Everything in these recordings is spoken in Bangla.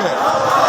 Amém.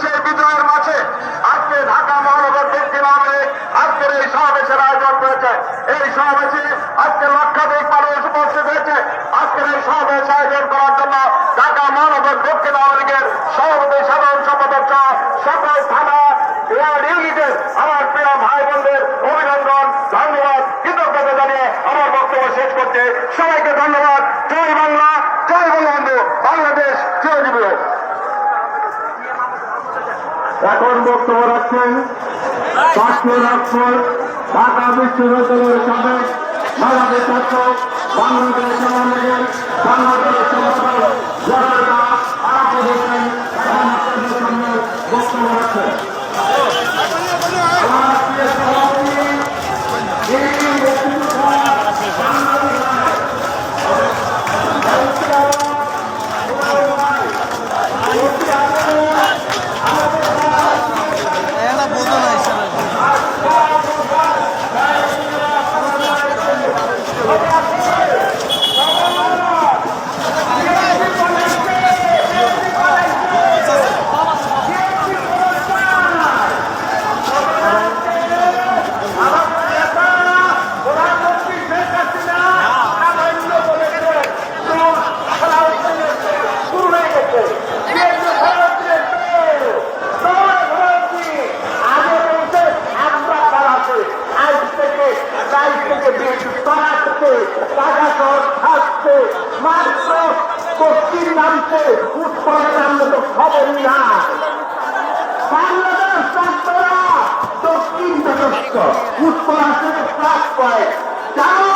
সেই বিজয়ের মাঝে আজকে ঢাকা মহানগর দক্ষিণ আওয়ামী আজকের এই সমাবেশের আয়োজন করেছে। এই সমাবেশে আজকে লক্ষাধিক মানুষ উপস্থিত হয়েছে। আজকের এই সমাবেশ আয়োজন করার জন্য ঢাকা মহানগর দক্ষিণ আওয়ামী লীগের সভাপতি, সাধারণ সম্পাদক সকল থানা ওয়ার্ড ইউনিটের আমার প্রিয় ভাই বোনদের অভিনন্দন, ধন্যবাদ, কৃতজ্ঞতা জানিয়ে আমার বক্তব্য শেষ করতে সবাইকে ধন্যবাদ। জয় বাংলা, জয় বঙ্গবন্ধু, বাংলাদেশ, জয় জীবন বক্তব্য রাখছেন ঢাকা বিশ্ববিদ্যালয়ের সাবেক বাংলাদেশ ছাত্র বাংলাদেশ পশ্চিম নামছে উৎপাদন নামলে তো খবরই না বাংলাদেশ ছাত্ররা দক্ষিণ জানো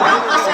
Vamos